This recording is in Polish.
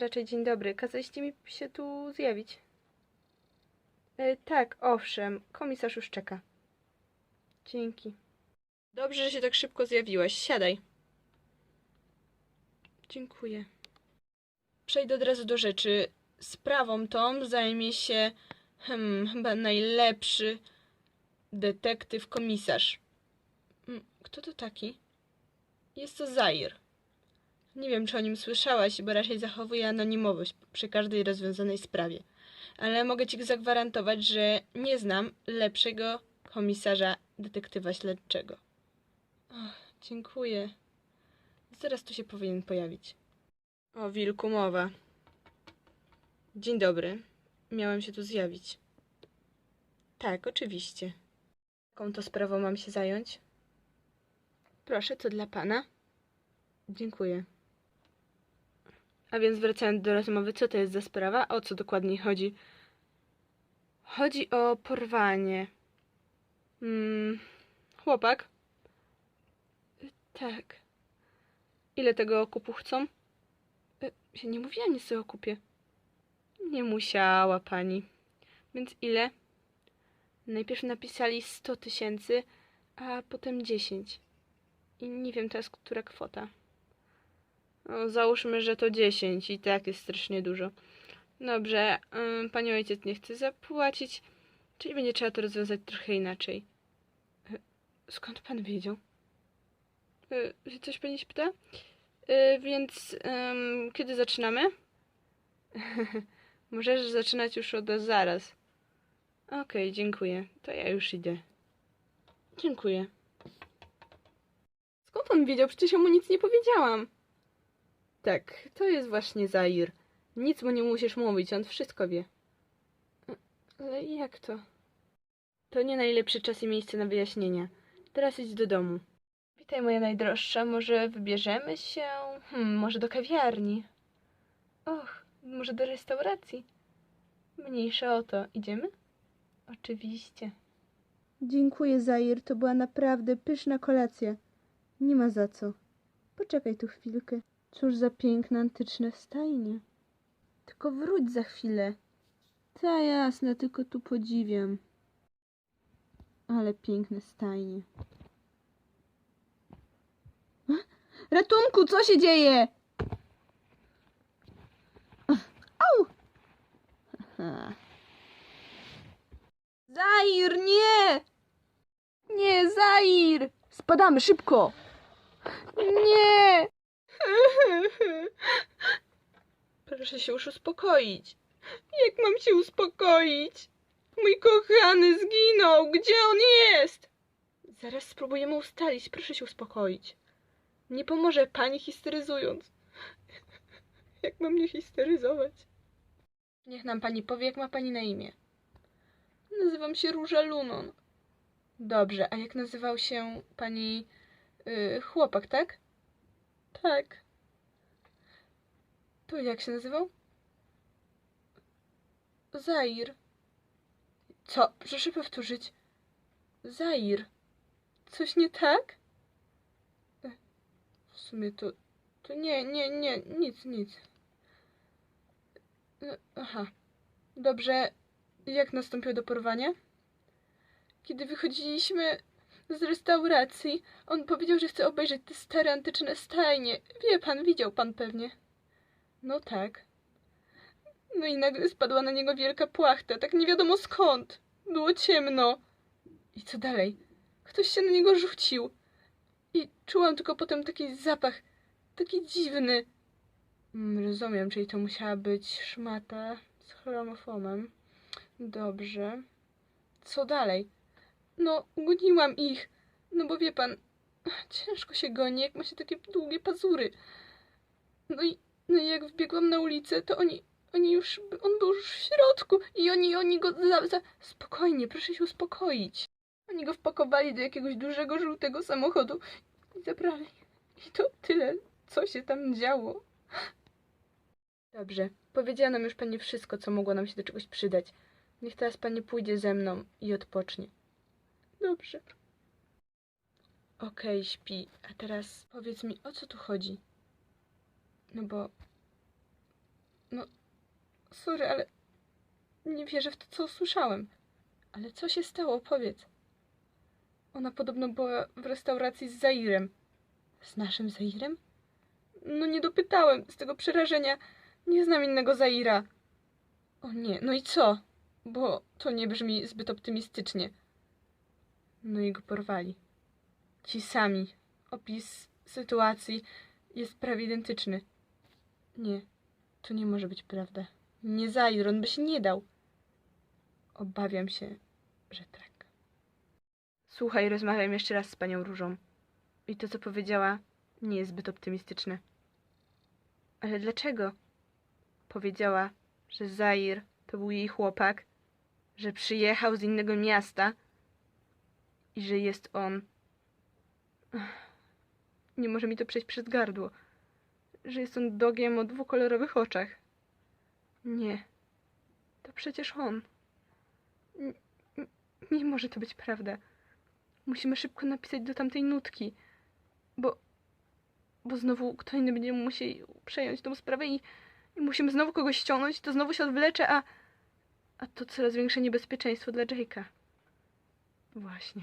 Raczej dzień dobry. Kazaliście mi się tu zjawić. E, tak, owszem. Komisarz już czeka. Dzięki. Dobrze, że się tak szybko zjawiłaś. Siadaj. Dziękuję. Przejdę od razu do rzeczy. Sprawą tą zajmie się hmm, chyba najlepszy detektyw komisarz. Mm, Kto to taki? Jest to Zair. Nie wiem, czy o nim słyszałaś, bo raczej zachowuje anonimowość przy każdej rozwiązanej sprawie. Ale mogę ci zagwarantować, że nie znam lepszego komisarza detektywa śledczego. Och, dziękuję. Zaraz tu się powinien pojawić. O wilku mowa. Dzień dobry. Miałem się tu zjawić. Tak, oczywiście. Jaką to sprawą mam się zająć? Proszę, co dla pana? Dziękuję. A więc wracając do rozmowy, co to jest za sprawa? O co dokładnie chodzi? Chodzi o porwanie. Mm, chłopak? Tak. Ile tego okupu chcą? Y, Ja nie mówiła nic o okupie. Nie musiała pani. Więc ile? Najpierw napisali 100 tysięcy, a potem 10. I nie wiem teraz, która kwota. No, załóżmy, że to 10 i tak jest strasznie dużo. Dobrze, pani ojciec nie chce zapłacić, czyli będzie trzeba to rozwiązać trochę inaczej. E, Skąd pan wiedział? E, Coś pani się pyta? E, Więc kiedy zaczynamy? Możesz zaczynać już od zaraz. Okej, dziękuję. To ja już idę. Dziękuję. Skąd on wiedział? Przecież ja mu nic nie powiedziałam. Tak, to jest właśnie Zair. Nic mu nie musisz mówić, on wszystko wie. Ale jak to? To nie najlepszy czas i miejsce na wyjaśnienia. Teraz idź do domu. Witaj, moja najdroższa. Może wybierzemy się? Hmm, może do kawiarni? Och, może do restauracji? Mniejsza o to. Idziemy? Oczywiście. Dziękuję, Zair. To była naprawdę pyszna kolacja. Nie ma za co. Poczekaj tu chwilkę. Cóż za piękne antyczne stajnie. Tylko wróć za chwilę. Ta jasne, tylko tu podziwiam. Ale piękne stajnie. Ratunku, co się dzieje? Au! Zair, nie! Nie, Zair! Spadamy szybko! Nie! Proszę się już uspokoić. Jak mam się uspokoić? Mój kochany zginął. Gdzie on jest? Zaraz spróbujemy ustalić. Proszę się uspokoić. Nie pomoże pani histeryzując. Jak mam nie histeryzować? Niech nam pani powie, jak ma pani na imię. Nazywam się Róża Lunon. Dobrze, a jak nazywał się pani y, chłopak, tak? Tak. To jak się nazywał? Zair. Co? Proszę powtórzyć. Zair. Coś nie tak? W sumie to... To nie, nie, nie, nic, nic. E, Aha. Dobrze. Jak nastąpiło do porwania? Kiedy wychodziliśmy z restauracji, on powiedział, że chce obejrzeć te stare antyczne stajnie. Wie pan, widział pan pewnie. No tak. No i nagle spadła na niego wielka płachta, tak nie wiadomo skąd. Było ciemno. I co dalej? Ktoś się na niego rzucił. I czułam tylko potem taki zapach, taki dziwny. Mm, rozumiem, czyli to musiała być szmata z chromofomem. Dobrze. Co dalej? No, goniłam ich. No bo wie pan, ciężko się goni, jak ma się takie długie pazury. No i no i jak wbiegłam na ulicę, to oni, oni już, on był już w środku i oni, oni go za, za... Spokojnie, proszę się uspokoić. Oni go wpakowali do jakiegoś dużego, żółtego samochodu i zabrali. I to tyle, co się tam działo. Dobrze, powiedziała nam już pani wszystko, co mogło nam się do czegoś przydać. Niech teraz pani pójdzie ze mną i odpocznie. Dobrze. Okej, śpi. A teraz powiedz mi, o co tu chodzi? No bo No, sorry, ale nie wierzę w to, co usłyszałem. Ale co się stało? Powiedz. Ona podobno była w restauracji z Zairem. Z naszym Zairem? No nie dopytałem. Z tego przerażenia nie znam innego Zaira. O nie, no i co? Bo to nie brzmi zbyt optymistycznie. No i go porwali. Ci sami. Opis sytuacji jest prawie identyczny. Nie, to nie może być prawda. Nie Zair, on by się nie dał. Obawiam się, że tak. Słuchaj, rozmawiam jeszcze raz z panią Różą. I to, co powiedziała, nie jest zbyt optymistyczne. Ale dlaczego? Powiedziała, że Zair to był jej chłopak, że przyjechał z innego miasta i że jest on. Nie może mi to przejść przez gardło. Że jest on dogiem o dwukolorowych oczach. Nie. To przecież on. N- nie może to być prawda. Musimy szybko napisać do tamtej nutki. Bo. Bo znowu kto inny będzie musiał przejąć tą sprawę i, i musimy znowu kogoś ściągnąć, to znowu się odwlecze, a. A to coraz większe niebezpieczeństwo dla Jake'a. Właśnie.